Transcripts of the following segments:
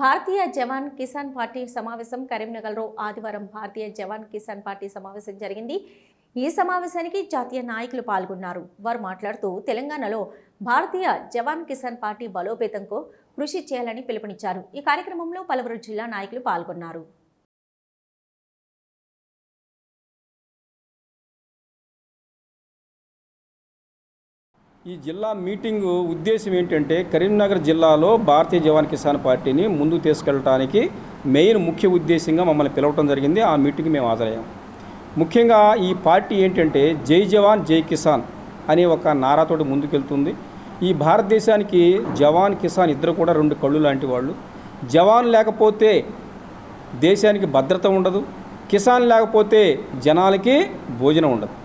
భారతీయ Jawan Kisan party సమావేశం కరీంనగర్లో ఆదివారం భారతీయ జవాన్ కిసాన్ పార్టీ సమావేశం జరిగింది. ఈ సమావేశానికి జాతీయ నాయకులు పాల్గొన్నారు. వారు మాట్లాడుతూ తెలంగాణలో భారతీయ జవాన్ కిసాన్ పార్టీ బలోపేతంకు కృషి చేయాలని పిలుపునిచ్చారు. ఈ కార్యక్రమంలో పలువురు జిల్లా నాయకులు పాల్గొన్నారు. ఈ జిల్లా మీటింగు ఉద్దేశం ఏంటంటే కరీంనగర్ జిల్లాలో భారతీయ జవాన్ కిసాన్ పార్టీని ముందుకు తీసుకెళ్ళడానికి మెయిన్ ముఖ్య ఉద్దేశంగా మమ్మల్ని పిలవటం జరిగింది. ఆ మీటింగ్ మేము హాజరయ్యాం. ముఖ్యంగా ఈ పార్టీ ఏంటంటే జై జవాన్ జై కిసాన్ అనే ఒక నారాతోటి ముందుకెళ్తుంది. ఈ భారతదేశానికి జవాన్ కిసాన్ ఇద్దరు కూడా రెండు కళ్ళు లాంటి వాళ్ళు. జవాన్ లేకపోతే దేశానికి భద్రత ఉండదు. కిసాన్ లేకపోతే జనాలకి భోజనం ఉండదు.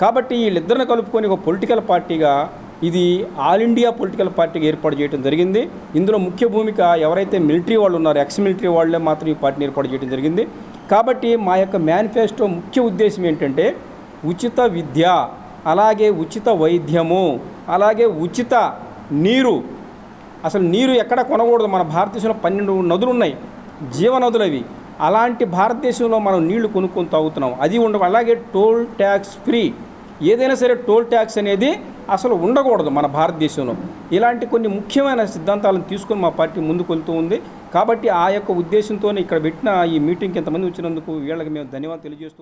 కాబట్టి వీళ్ళిద్దరిని కలుపుకొని ఒక పొలిటికల్ పార్టీగా ఇది ఆల్ ఇండియా పొలిటికల్ పార్టీగా ఏర్పాటు చేయడం జరిగింది. ఇందులో ముఖ్య భూమిక ఎవరైతే మిలిటరీ వాళ్ళు ఉన్నారో ఎక్స్ మిలిటరీ వాళ్ళే మాత్రం ఈ పార్టీని ఏర్పాటు చేయడం జరిగింది. కాబట్టి మా యొక్క మేనిఫెస్టో ముఖ్య ఉద్దేశం ఏంటంటే ఉచిత విద్య అలాగే ఉచిత వైద్యము అలాగే ఉచిత నీరు. అసలు నీరు ఎక్కడ కొనకూడదు మన భారతదేశంలో పన్నెండు నదులు ఉన్నాయి జీవనదులు అవి. అలాంటి భారతదేశంలో మనం నీళ్ళు కొనుక్కొని తాగుతున్నాం. అది ఉండవు అలాగే టోల్ ట్యాక్స్ ఫ్రీ. ఏదైనా సరే టోల్ ట్యాక్స్ అనేది అసలు ఉండకూడదు మన భారతదేశంలో. ఇలాంటి కొన్ని ముఖ్యమైన సిద్ధాంతాలను తీసుకొని మా పార్టీ ముందుకు వెళ్తూ ఉంది. కాబట్టి ఆ యొక్క ఉద్దేశంతో ఇక్కడ పెట్టిన ఈ మీటింగ్కి ఎంతమంది వచ్చినందుకు వీళ్ళకి మేము ధన్యవాదాలు తెలియజేస్తూ